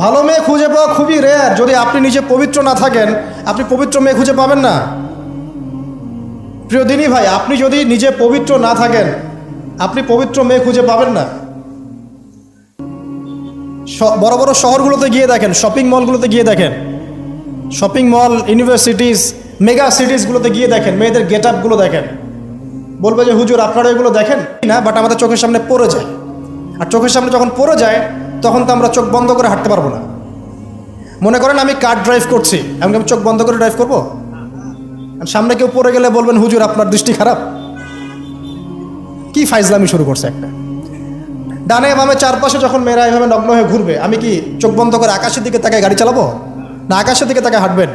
ভালো মেয়ে খুঁজে পাওয়া খুবই রেয়ার যদি আপনি নিজে পবিত্র না থাকেন, আপনি পবিত্র মেয়ে খুঁজে পাবেন না। প্রিয় দিনী ভাই, আপনি যদি নিজে পবিত্র না থাকেন, আপনি পবিত্র মেয়ে খুঁজে পাবেন না। বড় বড় শহরগুলোতে গিয়ে দেখেন শপিং মলগুলোতে গিয়ে দেখেন শপিং মল ইউনিভার্সিটিস মেগা সিটিসগুলোতে গিয়ে দেখেন, মেয়েদের গেট আপগুলো দেখেন। বলবে যে, হুজুর, আপনারা এগুলো দেখেন? না বাট আমাদের চোখের সামনে পড়ে যায়। আর চোখের সামনে যখন পড়ে যায় তখন তো আমরা চোখ বন্ধ করে হাঁটতে পারব না। মনে করেন আমি কার ড্রাইভ করছি? এমনকি আমি চোখ বন্ধ করে ড্রাইভ করব? সামনে কেউ পড়ে গেলে বলবেন, হুজুর, আপনার দৃষ্টি খারাপ। কি ফাইজলামি শুরু করছে একটা। ডানে বামে চারপাশে যখন মেয়েরা এভাবে নগ্ন হয়ে ঘুরবে, আমি কি চোখ বন্ধ করে আকাশের দিকে তাকায় গাড়ি চালাবো? না আকাশের দিকে তাকায় হাঁটবেন?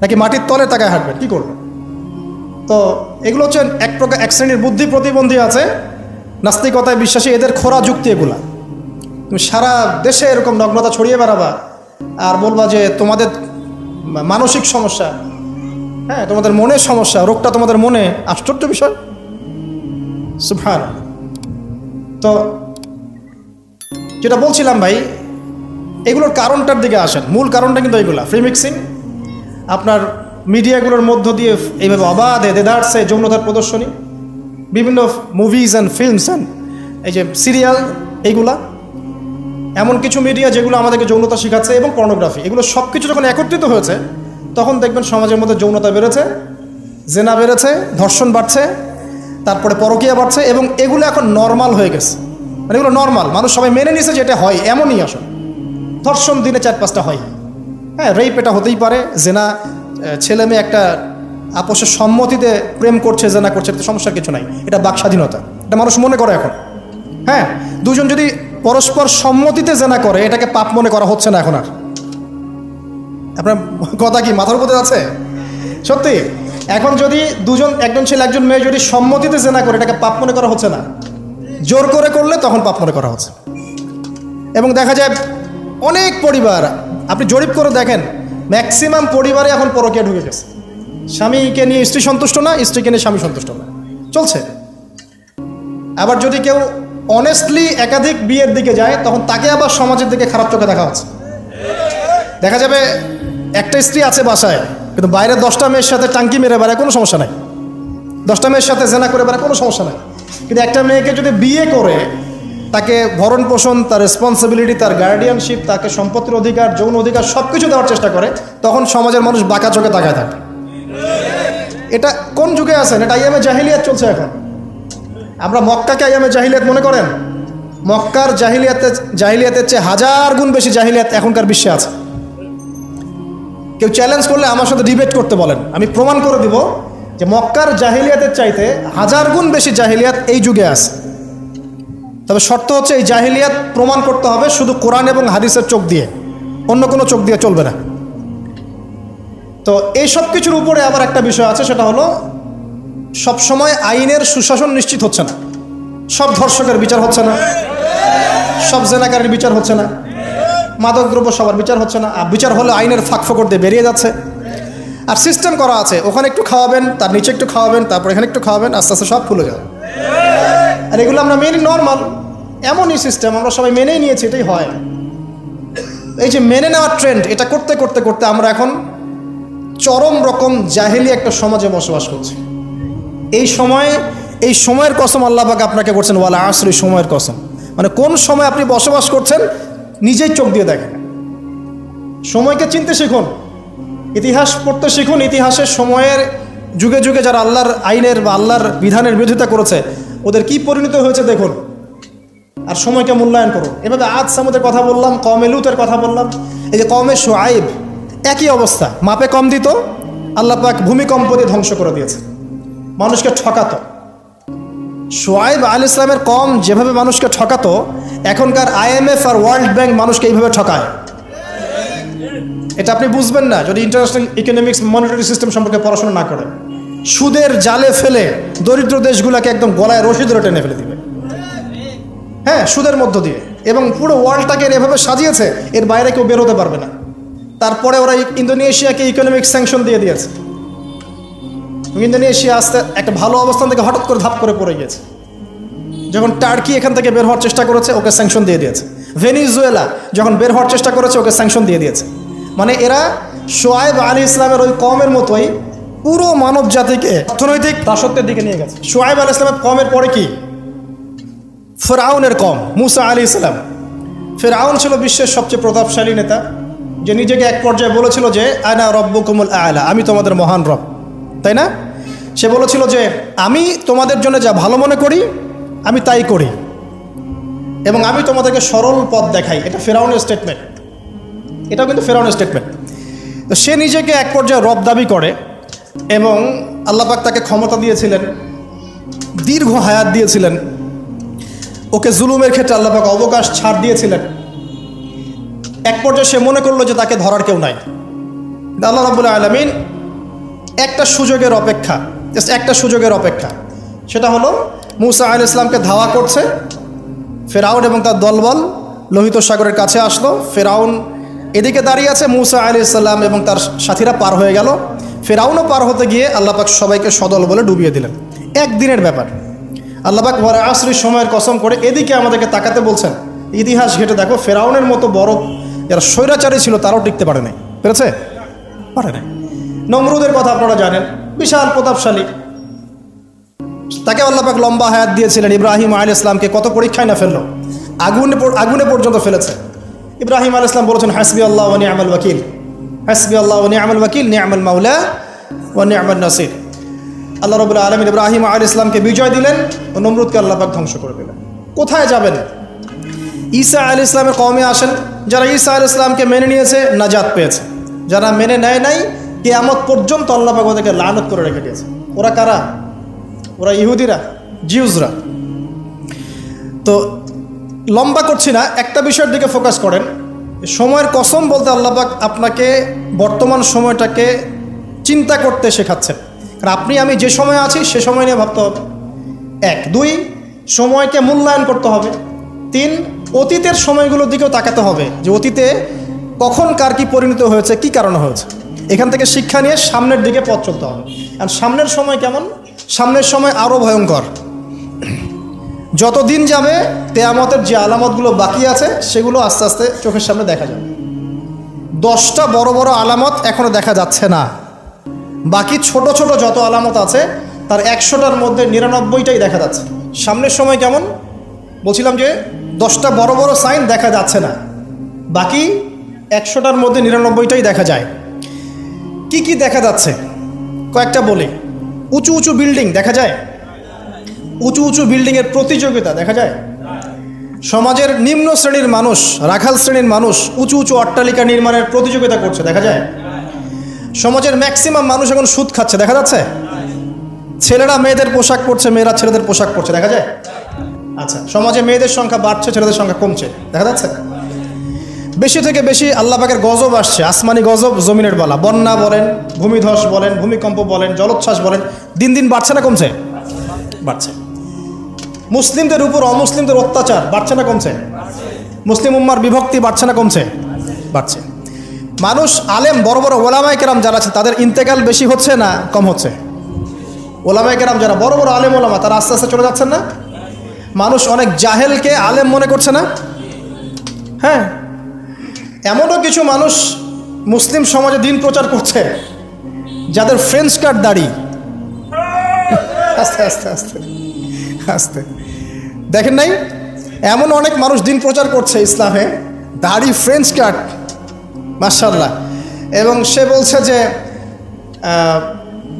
নাকি মাটির তলে তাকায় হাঁটবেন? কি করবেন তো এগুলো হচ্ছে এক প্রকার, এক শ্রেণির বুদ্ধি প্রতিবন্ধী আছে, নাস্তিকতায় বিশ্বাসী, এদের খোরা যুক্তি এগুলা। তুমি সারা দেশে এরকম নগ্নতা ছড়িয়ে বেড়াবা আর বলবা যে তোমাদের মানসিক সমস্যা হ্যাঁ তোমাদের মনের সমস্যা, রোগটা তোমাদের মনে, আশ্চর্য বিষয়। সুফান তো যেটা বলছিলাম ভাই, এগুলোর কারণটার দিকে আসেন। মূল কারণটা কিন্তু এইগুলা ফ্রি মিক্সিং আপনার মিডিয়াগুলোর মধ্য দিয়ে এইভাবে অবাধে দেদার্সে যৌনতার প্রদর্শনী। বিভিন্ন মুভিজ অ্যান্ড ফিল্মস অ্যান্ড এই যে সিরিয়াল এইগুলা। এমন কিছু মিডিয়া যেগুলো আমাদেরকে যৌনতা শেখাচ্ছে এবং পর্নোগ্রাফি এগুলো সব কিছু যখন একত্রিত হয়েছে, তখন দেখবেন সমাজের মধ্যে যৌনতা বেড়েছে, জেনা বেড়েছে, ধর্ষণ বাড়ছে, তারপরে পরকীয়া বাড়ছে এবং এগুলো এখন নর্মাল হয়ে গেছে। মানে এগুলো নর্মাল মানুষ সবাই মেনে নিয়েছে যে এটা হয়, এমনই আসলে। ধর্ষণ দিনে চার পাঁচটা হয়। হ্যাঁ রেপ এটা হতেই পারে, জেনা ছেলে মেয়ে একটা আপোষের সম্মতিতে প্রেম করছে, জেনা করছে এটা সমস্যার কিছু নাই। এটা বাক স্বাধীনতা এটা মানুষ মনে করে এখন। হ্যাঁ দুজন যদি পরস্পর সম্মতিতে জেনা করে, এটাকে পাপ মনে করা হচ্ছে না এখন আর। আপনার কথা কি মাথার উপরে আছে সত্যি, এখন যদি দুজন, একজন ছেলে, একজন মেয়ে যদি সম্মতিতে জেনা করে, এটাকে পাপ মনে করা হচ্ছে না, জোর করে করলে তখন পাপ মনে করা হচ্ছে। এবং দেখা যায় অনেক পরিবার, আপনি জরিপ করে দেখেন ম্যাক্সিমাম পরিবারে এখন পরকীয়া ঢুকে গেছে। স্বামীকে নিয়ে স্ত্রী সন্তুষ্ট না, স্ত্রীকে নিয়ে স্বামী সন্তুষ্ট না। চলছে। আবার যদি কেউ অনেস্টলি একাধিক বিয়ের দিকে যায়, তখন তাকে আবার সমাজের দিকে খারাপ চোখে দেখা হচ্ছে। দেখা যাবে একটা স্ত্রী আছে বাসায়, কিন্তু বাইরে দশটা মেয়ের সাথে টাঙ্কি মেরে বেড়ায় কোনো সমস্যা নাই। দশটা মেয়ের সাথে জেনা করে বেড়ায় কোনো সমস্যা নাই। কিন্তু একটা মেয়েকে যদি বিয়ে করে, তাকে ভরণ পোষণ তার রেসপন্সিবিলিটি তার গার্ডিয়ানশিপ তাকে সম্পত্তির অধিকার, যৌন অধিকার সব কিছু দেওয়ার চেষ্টা করে, তখন সমাজের মানুষ বাঁকা চোখে তাকায় থাকে। এটা কোন যুগে আছেন এটা আইএমএ জাহিলিয়াত চলছে এখন। আমরা মক্কাকে আইএমএ জাহিলিয়াত মনে করেন? মক্কার জাহিলিয়াতে, জাহিলিয়াতের চেয়ে হাজার গুণ বেশি জাহিলিয়াত এখনকার বিশ্বে আছে। কেউ চ্যালেঞ্জ করলে আমার সাথে ডিবেট করতে বলেন। আমি প্রমাণ করে দিব যে মক্কার জাহিলিয়াতের চাইতে হাজার গুণ বেশি জাহিলিয়াত এই যুগে আছে। তবে শর্ত হচ্ছে এই জাহিলিয়াত প্রমাণ করতে হবে শুধু কোরআন এবং হাদিসের চোখ দিয়ে। অন্য কোনো চোখ দিয়ে চলবে না। তো এই সব কিছুর উপরে আবার একটা বিষয় আছে, সেটা হলো সবসময় আইনের সুশাসন নিশ্চিত হচ্ছে না। সব ধর্ষকের বিচার হচ্ছে না। সব জেনাকারের বিচার হচ্ছে না। মাদকদ্রব্য সবার বিচার হচ্ছে না। আর বিচার হলে আইনের ফাঁক ফোকর দিয়ে বেরিয়ে যাচ্ছে। আর সিস্টেম করা আছে। ওখানে একটু খাওয়াবেন, তার নিচে একটু খাওয়াবেন, তারপর এখানে একটু খাওয়াবেন, আস্তে আস্তে সব খুলে যাবে। আর এগুলো আমরা মেনে নর্মাল এমনই সিস্টেম আমরা সবাই মেনেই নিয়েছি, এটাই হয় এই যে মেনে নেওয়ার ট্রেন্ড এটা করতে করতে করতে আমরা এখন চরম রকম জাহেলি একটা সমাজে বসবাস করছি। এই সময়ে, এই সময়ের কসম আল্লাহ পাক আপনাকে করছেন ওয়ালা আসরি সময়ের কসম। মানে কোন সময় আপনি বসবাস করছেন, নিজেই চোখ দিয়ে দেখেন। সময়কে চিনতে শিখুন, ইতিহাস পড়তে শিখুন ইতিহাসের সময়ের যুগে যুগে যারা আল্লাহর আইনের বা আল্লাহর বিধানের বিরোধিতা করেছে, ওদের কি পরিণত হয়েছে দেখুন। আর সময়কে মূল্যায়ন করুন। এভাবে আজ সামুদের কথা বললাম কমে লুতের কথা বললাম, এই যে কমে সোয়াইব, একই অবস্থা। মাপে কম দিত, আল্লাহ পাক ভূমিকম্প দিয়ে ধ্বংস করে দিয়েছে মানুষকে ঠকাতো। সোয়াইব আল ইসলামের কম যেভাবে মানুষকে ঠকাতো, এখনকার আইএমএফ আর ওয়ার্ল্ড ব্যাংক মানুষকে এইভাবে ঠকায়। এটা আপনি বুঝবেন না যদি ইন্টারন্যাশনাল ইকোনমিক্স মনিটারি সিস্টেম সম্পর্কে পড়াশোনা না করেন সুদের জালে ফেলে দরিদ্র দেশগুলোকে একদম গলায় রশি ধরে টেনে ফেলে দিবে। হ্যাঁ সুদের মধ্য দিয়ে। এবং পুরো ওয়ার্ল্ডটাকে এভাবে সাজিয়েছে, এর বাইরে কেউ বেরোতে পারবে না। তারপরে ওরা ইন্দোনেশিয়াকে ইকোনমিক স্যাংশন দিয়ে দিয়েছে। ইন্দোনেশিয়া আসতে একটা ভালো অবস্থান থেকে হঠাৎ করে ধাপ করে পড়ে গিয়েছে। যখন টার্কি এখান থেকে বের হওয়ার চেষ্টা করেছে, ওকে স্যাংশন দিয়ে দিয়েছে। ভেনিজুয়েলা যখন বের হওয়ার চেষ্টা করেছে, ওকে স্যাংশন দিয়ে দিয়েছে। মানে এরা সোয়াইব আলী ইসলামের ওই কমের মতোই পুরো মানব জাতিকে অর্থনৈতিক দাসত্বের দিকে নিয়ে গেছে। সোয়াইব আলী ইসলামের কমের পরে কি? ফেরাউনের কম, মুসা আলী ইসলাম। ফেরাউন ছিল বিশ্বের সবচেয়ে প্রতাপশালী নেতা। যে নিজেকে এক পর্যায়ে বলেছিল যে আয়না রব্বকুমুল আয়লা আমি তোমাদের মহান রব। তাই না? সে বলেছিল যে, আমি তোমাদের জন্য যা ভালো মনে করি, আমি তাই করি। এবং আমি তোমাদেরকে সরল পথ দেখাই। এটা ফেরাউনের স্টেটমেন্ট এটাও কিন্তু ফেরাউনের স্টেটমেন্ট তো সে নিজেকে এক পর্যায়ে রব দাবি করে এবং আল্লাপাক তাকে ক্ষমতা দিয়েছিলেন, দীর্ঘ হায়াত দিয়েছিলেন। ওকে জুলুমের ক্ষেত্রে আল্লাপাক অবকাশ ছাড় দিয়েছিলেন। এক পর্যায়ে সে মনে করল যে তাকে ধরার কেউ নাই। আল্লাহ রাবুল্লাহ আলমিন একটা সুযোগের অপেক্ষা একটা সুযোগের অপেক্ষা। সেটা হলো, মুসা আল ইসলামকে ধাওয়া করছে, ফেরাউন এবং তার দলবল লোহিত সাগরের কাছে আসলো। ফেরাউন এদিকে দাঁড়িয়ে আছে, মুসা আলি ইসলাম এবং তার সাথীরা পার হয়ে গেল। ফেরাউনও পার হতে গিয়ে আল্লাপাক সবাইকে সদল বলে ডুবিয়ে দিলেন। একদিনের ব্যাপার। আল্লাপাক ওয়ারা আশ্রী সময়ের কসম করে এদিকে আমাদেরকে তাকাতে বলছেন, ইতিহাস ঘেটে দেখো, ফেরাউনের মতো বড় যারা স্বৈরাচারী ছিল তারাও টিকতে পারে নাই। পেরেছে? পারে নাই। নমরুদের কথা আপনারা জানেন, বিশাল প্রতাপশালী। তাকে আল্লাপাক লম্বা হায়াত দিয়েছিলেন, ইব্রাহিম আল ইসলামকে কত পরীক্ষায় না ফেলল, আগুনে আগুনে পর্যন্ত ফেলেছে। ইব্রাহিম আল ইসলাম বলেছেন হাসবি আল্লাহ ওয়ানি আমল ওয়াকিল। হাসবি আল্লাহ ওয়ানি আমল ওয়াকিল, নিয়ামল মাউলা ওয়ানি আমল নাসির। আল্লাহ রবুল্লাহ আলমিন ইব্রাহিম আল ইসলামকে বিজয় দিলেন ও নমরুদকে আল্লাপাক ধ্বংস করে দিলেন। কোথায় যাবেন? ঈসা আল ইসলামের কমে আসেন, যারা ঈসা আল ইসলামকে মেনে নিয়েছে, নাজাত পেয়েছে। যারা মেনে নেয় নাই কেয়ামত পর্যন্ত আল্লাপাক ওদেরকে লানত করে রেখে গেছে ওরা কারা? ওরা ইহুদিরা জিউজরা তো লম্বা করছি না, একটা বিষয়ের দিকে ফোকাস করেন। সময়ের কসম বলতে আল্লাপাক আপনাকে বর্তমান সময়টাকে চিন্তা করতে শেখাচ্ছেন। কারণ আপনি, আমি যে সময় আছি, সে সময় নিয়ে ভাবতে হবে। এক। দুই, সময়কে মূল্যায়ন করতে হবে। তিন, অতীতের সময়গুলোর দিকেও তাকাতে হবে যে অতীতে কখন কার কি পরিণত হয়েছে, কি কারণে হয়েছে। এখান থেকে শিক্ষা নিয়ে সামনের দিকে পথ চলতে হবে। আর সামনের সময় কেমন? সামনের সময় আরও ভয়ঙ্কর। যত দিন যাবে তেয়ামতের যে আলামতগুলো বাকি আছে, সেগুলো আস্তে আস্তে চোখের সামনে দেখা যাবে। দশটা বড় বড় আলামত এখনও দেখা যাচ্ছে না। বাকি ছোট ছোট যত আলামত আছে, তার একশোটার মধ্যে নিরানব্বইটাই দেখা যাচ্ছে। সামনের সময় কেমন? বলছিলাম যে দশটা বড় বড় সাইন দেখা যাচ্ছে না। বাকি একশোটার মধ্যে নিরানব্বইটাই দেখা যায়। কি কি দেখা যাচ্ছে? কয়েকটা বলি। উঁচু উঁচু বিল্ডিং, দেখা যায়? উঁচু উঁচু বিল্ডিংয়ের প্রতিযোগিতা, দেখা যায়? সমাজের নিম্ন শ্রেণির মানুষ, রাখাল শ্রেণির মানুষ উঁচু উঁচু অট্টালিকা নির্মাণের প্রতিযোগিতা করছে, দেখা যায়? সমাজের ম্যাক্সিমাম মানুষ এখন সুদ খাচ্ছে, দেখা যাচ্ছে? ছেলেরা মেয়েদের পোশাক পরছে, মেয়েরা ছেলেদের পোশাক পরছে, দেখা যায়? আচ্ছা সমাজে মেয়েদের সংখ্যা বাড়ছে, ছেলেদের সংখ্যা কমছে, দেখা যাচ্ছে? বেশি থেকে বেশি আল্লাহ পাকের গজব আসছে আসমানি গজব জমিনের বলা। বন্যা বলেন ভূমিধস বলেন ভূমিকম্প বলেন জলোচ্ছ্বাস বলেন দিন দিন বাড়ছে না কমছে? বাড়ছে। মুসলিমদের উপর অমুসলিমদের অত্যাচার বাড়ছে না কমছে? মুসলিম উম্মার বিভক্তি বাড়ছে না কমছে? বাড়ছে। মানুষ আলেম বড় বড় ওলামায় কেরাম যারা আছে তাদের ইন্তেকাল বেশি হচ্ছে না কম হচ্ছে? ওলামায় কেরাম যারা বড় বড় আলেম ওলামা তারা আস্তে আস্তে চলে যাচ্ছেন না? মানুষ অনেক জাহেলকে আলেম মনে করছে না? হ্যাঁ এমনও কিছু মানুষ মুসলিম সমাজে দিন প্রচার করছে, যাদের ফ্রেঞ্চ কার্ড দাড়ি। আস্তে আস্তে আস্তে আস্তে। দেখেন নাই, এমন অনেক মানুষ দিন প্রচার করছে ইসলামে, দাড়ি ফ্রেঞ্চ কাট মার্শাল্লাহ এবং সে বলছে যে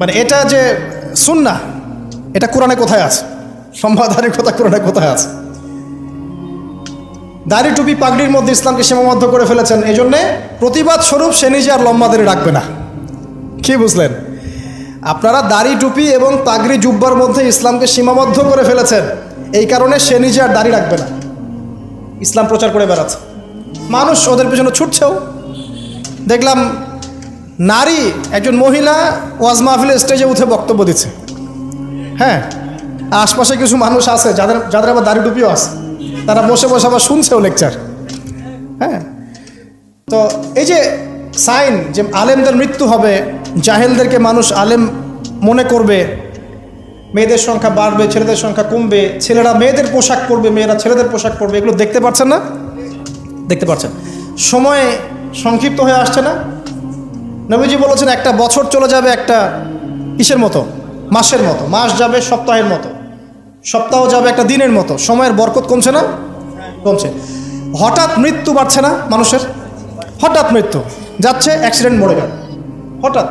মানে এটা যে সুন্না এটা কোরআনে কোথায় আছে? সম্ভাদারির কথা কোরআনে কোথায় আছে? দাড়ি টুপি পাগড়ির মধ্যে ইসলামকে সীমাবদ্ধ করে ফেলেছেন। এই জন্যে প্রতিবাদ স্বরূপ সে নিজে আর লম্বা দাড়ি রাখবে না। কি বুঝলেন? আপনারা দাড়ি টুপি এবং পাগড়ি জুব্বার মধ্যে ইসলামকে সীমাবদ্ধ করে ফেলেছেন। এই কারণে সে নিজে আর দাড়ি রাখবে না। ইসলাম প্রচার করে বেড়াচ্ছে। মানুষ ওদের পেছনে ছুটছেও। দেখলাম নারী একজন মহিলা ওয়াজ মাহফিলের স্টেজে উঠে বক্তব্য দিচ্ছে। হ্যাঁ আশপাশে কিছু মানুষ আছে, যাদের যাদের আবার দাড়ি টুপিও আছে। তারা বসে বসে আবার শুনছেও লেকচার হ্যাঁ? তো এই যে সাইন যে আলেমদের মৃত্যু হবে, জাহেলদেরকে মানুষ আলেম মনে করবে, মেয়েদের সংখ্যা বাড়বে, ছেলেদের সংখ্যা কমবে, ছেলেরা মেয়েদের পোশাক পরবে, মেয়েরা ছেলেদের পোশাক পরবে, এগুলো দেখতে পাচ্ছেন না? দেখতে পাচ্ছেন সময় সংক্ষিপ্ত হয়ে আসছে না? নবীজি বলেছেন, একটা বছর চলে যাবে একটা কিসের মতো, মাসের মতো, মাস যাবে সপ্তাহের মতো। সপ্তাহ যাবে একটা দিনের মতো। সময়ের বরকত কমছে না? কমছে। হঠাৎ মৃত্যু বাড়ছে না মানুষের? হঠাৎ মৃত্যু। যাচ্ছে অ্যাক্সিডেন্ট মরে গেল। হঠাৎ।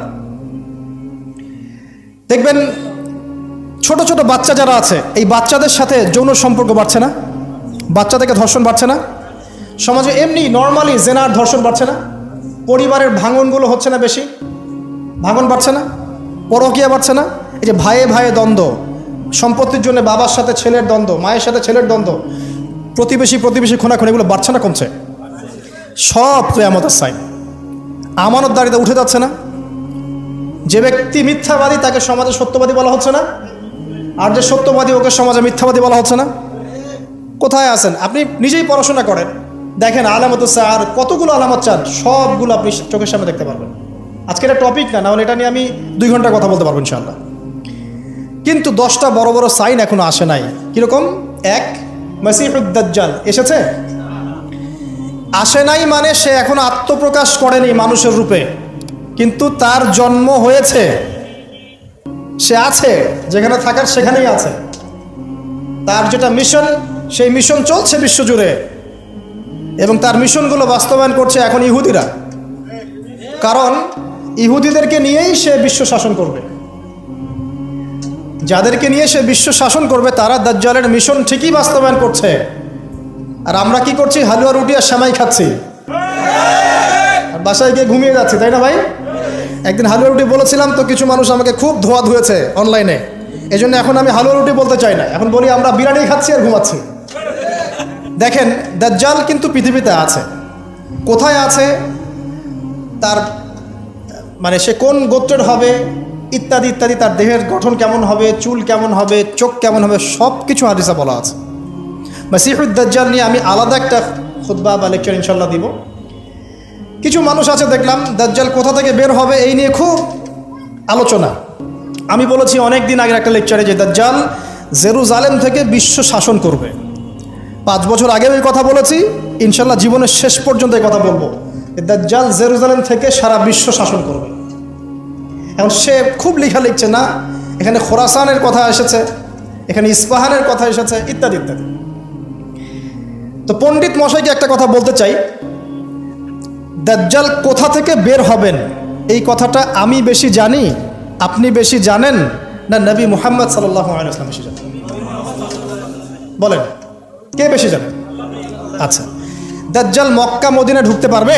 দেখবেন, ছোট ছোট বাচ্চা যারা আছে, এই বাচ্চাদের সাথে যৌন সম্পর্ক বাড়ছে না? বাচ্চা থেকে ধর্ষণ বাড়ছে না? সমাজে এমনি নর্মালি জেনার ধর্ষণ বাড়ছে না? পরিবারের ভাঙনগুলো হচ্ছে না বেশি? ভাঙন বাড়ছে না? পরকিয়া বাড়ছে না? এই যে ভাইয়ে ভাইয়ে দ্বন্দ্ব। সম্পত্তির জন্য বাবার সাথে ছেলের দ্বন্দ্ব, মায়ের সাথে ছেলের দ্বন্দ্ব, প্রতিবেশী প্রতিবেশী খোনাখুনি এগুলো বাড়ছে না কমছে? সব কেয়ামতের সাইন আমানত দাঁড়িয়ে উঠে যাচ্ছে না। যে ব্যক্তি মিথ্যাবাদী, তাকে সমাজে সত্যবাদী বলা হচ্ছে না। আর যে সত্যবাদী, ওকে সমাজে মিথ্যাবাদী বলা হচ্ছে না। কোথায় আছেন? আপনি নিজেই পড়াশোনা করেন। দেখেন আলামত আর কতগুলো আলামত চান? সবগুলো আপনি চোখের সামনে দেখতে পারবেন। আজকে এটা টপিক না নাহলে এটা নিয়ে আমি দুই ঘণ্টা কথা বলতে পারব ইনশাল্লাহ কিন্তু দশটা বড় বড় সাইন এখনও আসে নাই। কীরকম? এক মাসিহুদ্দাজ্জাল এসেছে? আসে নাই মানে সে এখনও আত্মপ্রকাশ করেনি মানুষের রূপে। কিন্তু তার জন্ম হয়েছে। সে আছে, যেখানে থাকার সেখানেই আছে। তার যেটা মিশন, সেই মিশন চলছে বিশ্বজুড়ে। এবং তার মিশনগুলো বাস্তবায়ন করছে এখন ইহুদিরা। কারণ ইহুদিদেরকে নিয়েই সে বিশ্ব শাসন করবে। যাদেরকে নিয়ে সে বিশ্ব শাসন করবে, তারা দাজ্জালের মিশন ঠিকই বাস্তবায়ন করছে। আর আমরা কি করছি? হালুয়া, রুটি আর শ্যামাই খাচ্ছি। বাসায় গিয়ে ঘুমিয়ে যাচ্ছি, তাই না ভাই? একদিন হালুয়া, রুটি বলেছিলাম তো, কিছু মানুষ আমাকে খুব ধোয়া ধুয়েছে অনলাইনে। এই জন্য এখন আমি হালুয়া, রুটি বলতে চাই না। এখন বলি, আমরা বিরিয়ানি খাচ্ছি আর ঘুমাচ্ছি। দেখেন, দাজ্জাল কিন্তু পৃথিবীতে আছে। কোথায় আছে? তার মানে সে কোন গোত্রের হবে? ইত্যাদি ইত্যাদি, তার দেহের গঠন কেমন হবে, চুল কেমন হবে, চোখ কেমন হবে সব কিছু হাদিসা বলা আছে। মাসিহুদ্দাজ্জাল নিয়ে আমি আলাদা একটা খুদ্া বা লেকচার ইনশাল্লাহ দিব। কিছু মানুষ আছে, দেখলাম দাজ্জাল কোথা থেকে বের হবে, এই নিয়ে খুব আলোচনা। আমি বলেছি অনেক দিন আগের একটা লেকচারে যে দাজ্জাল জেরুজালেম থেকে বিশ্ব শাসন করবে। পাঁচ বছর আগেও এই কথা বলেছি ইনশাল্লাহ জীবনের শেষ পর্যন্ত এই কথা বলব। দাজ্জাল জেরুজালেম থেকে সারা বিশ্ব শাসন করবে। এখন সে খুব লেখা লিখছে, না? এখানে খোরাসানের কথা এসেছে, এখানে ইস্পাহানের কথা এসেছে, ইত্যাদি ইত্যাদি। তো পণ্ডিত মশাইকে একটা কথা বলতে চাই। দাজ্জাল কোথা থেকে বের হবেন? এই কথাটা আমি বেশি জানি, আপনি বেশি জানেন, না নবী মুহাম্মদ সাল্লাহ বেশি জানেন? বলেন, কে বেশি জানেন আচ্ছা। দাজ্জাল মক্কা মদিনে ঢুকতে পারবে?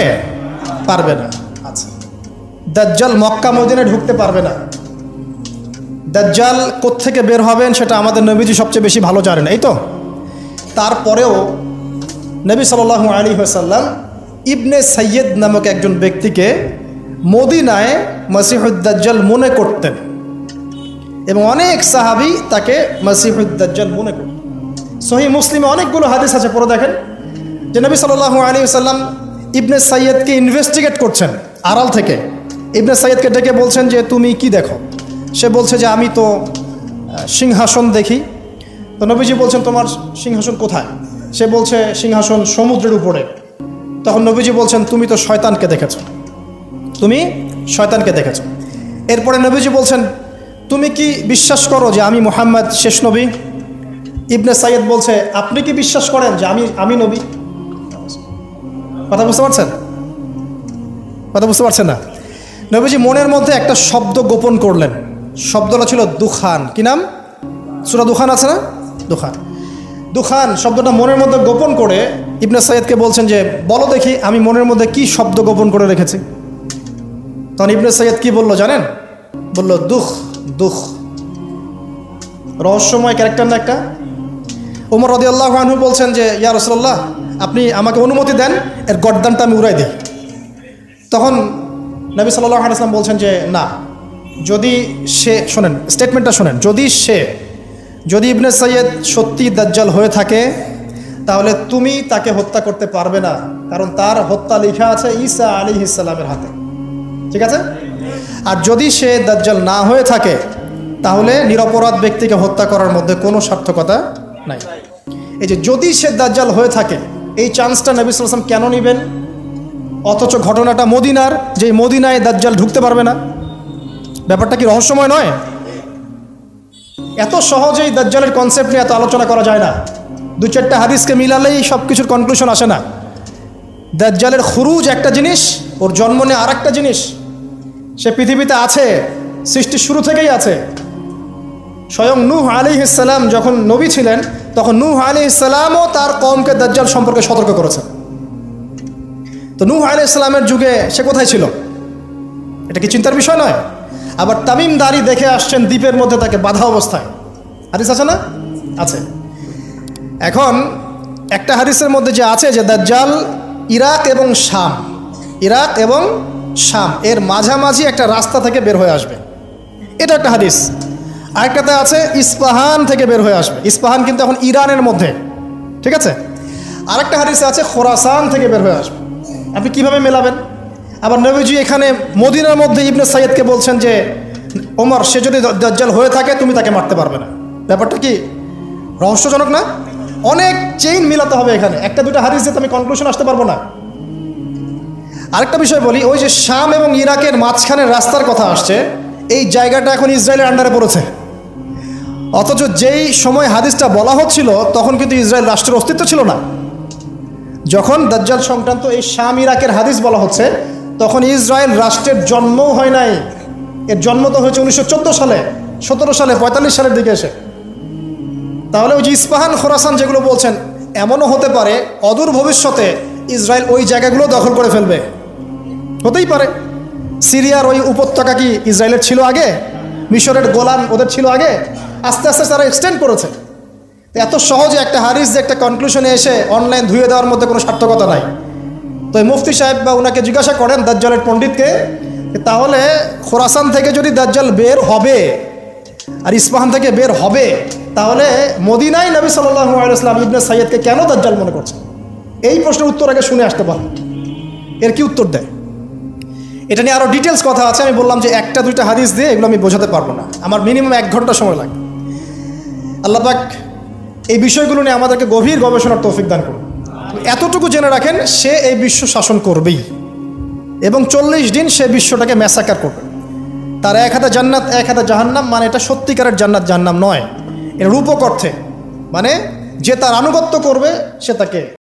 পারবে না। দাজ্জাল মক্কা মদিনে ঢুকতে পারবে না। দাজ্জাল কোত্থেকে বের হবেন সেটা আমাদের নবীজি সবচেয়ে বেশি ভালো জানেন, এই তো? তারপরেও নবী সাল আলী সাল্লাম ইবনে সৈয়দ নামক একজন ব্যক্তিকে মদিনায় মসিহুদ্দাজ্জাল মনে করতেন এবং অনেক সাহাবি তাকে মসিহুদ্দাজ্জাল মনে করতেন। সহি মুসলিমে অনেকগুলো হাদিস আছে পরে দেখেন। যে নবী সাল আলী সাল্লাম ইবনে সৈয়দকে ইনভেস্টিগেট করছেন আড়াল থেকে। ইবনে সৈয়দকে ডেকে বলছেন যে, তুমি কি দেখো? সে বলছে যে, আমি তো সিংহাসন দেখি। তো নবীজি বলছেন, তোমার সিংহাসন কোথায়? সে বলছে, সিংহাসন সমুদ্রের উপরে। তখন নবীজি বলছেন, তুমি তো শয়তানকে দেখেছ। তুমি শয়তানকে দেখেছ? এরপরে নবীজি বলছেন, তুমি কি বিশ্বাস করো যে আমি মোহাম্মদ শেষ নবী? ইবনে সাইয়দ বলছে, আপনি কি বিশ্বাস করেন যে আমি আমি নবী? কথা বুঝতে পারছেন? কথা বুঝতে পারছেন না? নবীজি মনের মধ্যে একটা শব্দ গোপন করলেন। শব্দটা ছিল দুখান। কি নাম? সুরা দুখান আছে না? দুখান। দুখান শব্দটা মনের মধ্যে গোপন করে ইবনে সৈয়দকে বলছেন যে, বলো দেখি আমি মনের মধ্যে কি শব্দ গোপন করে রেখেছি? তখন ইবনে সৈয়দ কি বলল জানেন? বলল, দুঃখ দুঃখ। রহস্যময় ক্যারেক্টার না একটা? ওমর রদি আল্লাহ আনহু বলছেন যে, ইয়া রসল্লাহ আপনি আমাকে অনুমতি দেন, এর গড্দানটা আমি উড়াই দিই। তখন নবী সাল্লাহ আলাইসলাম বলছেন যে, না, যদি সে শোনেন স্টেটমেন্টটা শোনেন, যদি সে যদি ইবনে সৈয়দ সত্যি দাজ্জাল হয়ে থাকে, তাহলে তুমি তাকে হত্যা করতে পারবে না, কারণ তার হত্যা লেখা আছে ঈসা আলী ইসালামের হাতে। ঠিক আছে? আর যদি সে দাজ্জাল না হয়ে থাকে, তাহলে নিরপরাধ ব্যক্তিকে হত্যা করার মধ্যে কোনো সার্থকতা নাই। এই যে, যদি সে দাজ্জাল হয়ে থাকে, এই চান্সটা নবী সাল্লাম কেন নেবেন? অথচ ঘটনাটা মদিনার যে মদিনায় দাজ্জাল ঢুকতে পারবে না। ব্যাপারটা কি রহস্যময় নয়? এত সহজেই দাজ্জালের কনসেপ্ট নিয়ে এত আলোচনা করা যায় না। দু চারটা হাদিসকে মিলালেই সব কিছুর কনক্লুশন আসে না। দাজ্জালের খুরুজ একটা জিনিস, ওর জন্ম নিয়ে আর একটা জিনিস। সে পৃথিবীতে আছে, সৃষ্টির শুরু থেকেই আছে। স্বয়ং নূহ আলী ইসলাম যখন নবী ছিলেন, তখন নূহ আলী ইসলামও তার কমকে দাজ্জাল সম্পর্কে সতর্ক করেছেন তো নূহ আলী ইসলামের যুগে সে কোথায় ছিল? এটা কি চিন্তার বিষয় নয়? আবার তামিম দারি দেখে আসছেন দ্বীপের মধ্যে তাকে বাধা অবস্থায়। হাদিস আছে না? আছে। এখন একটা হাদিসের মধ্যে যে আছে যে দাজ্জাল ইরাক এবং শাম, ইরাক এবং শাম এর মাঝামাঝি একটা রাস্তা থেকে বের হয়ে আসবে। এটা একটা হাদিস। আরেকটাতে আছে ইস্পাহান থেকে বের হয়ে আসবে। ইস্পাহান কিন্তু এখন ইরানের মধ্যে। ঠিক আছে? আরেকটা হাদিসে আছে খোরাসান থেকে বের হয়ে আসবে। আপনি কীভাবে মেলাবেন? আবার নবীজি এখানে মদিনার মধ্যে ইবনে সাইয়দকে বলছেন যে, ওমর, সে যদি দাজ্জাল হয়ে থাকে, তুমি তাকে মারতে পারবে না। ব্যাপারটা কি? রহস্যজনক না? অনেক চেইন মিলাতে হবে এখানে। একটা দুটো হাদিস দিয়ে তো আমি কনক্লুশন আসতে পারব না। আরেকটা বিষয় বলি, ওই যে শাম এবং ইরাকের মাঝখানের রাস্তার কথা আসছে, এই জায়গাটা এখন ইসরায়েলের আন্ডারে পড়েছে। অথচ যেই সময় হাদিসটা বলা হচ্ছিল, তখন কিন্তু ইসরায়েল রাষ্ট্রের অস্তিত্ব ছিল না। যখন দাজ্জাল সংক্রান্ত এই শাম ইরাকের হাদিস বলা হচ্ছে, তখন ইসরায়েল রাষ্ট্রের জন্মও হয় নাই। এর জন্ম তো হয়েছে উনিশশো চোদ্দ সালে, সতেরো সালে, পঁয়তাল্লিশ সালের দিকে এসে। তাহলে ওই যে ইস্পাহান খোরাসান যেগুলো বলছেন, এমনও হতে পারে অদূর ভবিষ্যতে ইসরায়েল ওই জায়গাগুলো দখল করে ফেলবে। হতেই পারে। সিরিয়ার ওই উপত্যকা কি ইসরায়েলের ছিল আগে? মিশরের গোলান ওদের ছিল আগে? আস্তে আস্তে তারা এক্সটেন্ড করেছে। এত সহজে একটা হারিস যে একটা কনক্লুশনে এসে অনলাইন ধুয়ে দেওয়ার মধ্যে কোনো সার্থকতা নাই। তো মুফতি সাহেব বা ওনাকে জিজ্ঞাসা করেন দাজ্জালের পণ্ডিতকে তাহলে খোরাসান থেকে যদি দাজ্জাল বের হবে আর ইস্পাহান থেকে বের হবে, তাহলে মদিনাই নবী ওয়াসাল্লাম ইবনে সাইয়দকে কেন দাজ্জাল মনে করছে এই প্রশ্নের উত্তর আগে শুনে আসতে পারেন। এর কি উত্তর দেয়? এটা নিয়ে আরও ডিটেলস কথা আছে, আমি বললাম যে একটা দুইটা হাদিস দিয়ে এগুলো আমি বোঝাতে পারব না। আমার মিনিমাম এক ঘণ্টা সময় লাগবে। আল্লাহ এই বিষয়গুলো নিয়ে আমাদেরকে গভীর গবেষণার তৌফিক দান করুন। এতটুকু জেনে রাখেন, সে এই বিশ্ব শাসন করবেই। এবং চল্লিশ দিন সে বিশ্বটাকে ম্যাসাকার করবে। তার এক হাতে জান্নাত, এক হাতে জাহান্নাম মানে এটা সত্যিকারের জান্নাত, জাহান্নাম নয়। এটা রূপক অর্থে। মানে যে তার আনুগত্য করবে, সে তাকে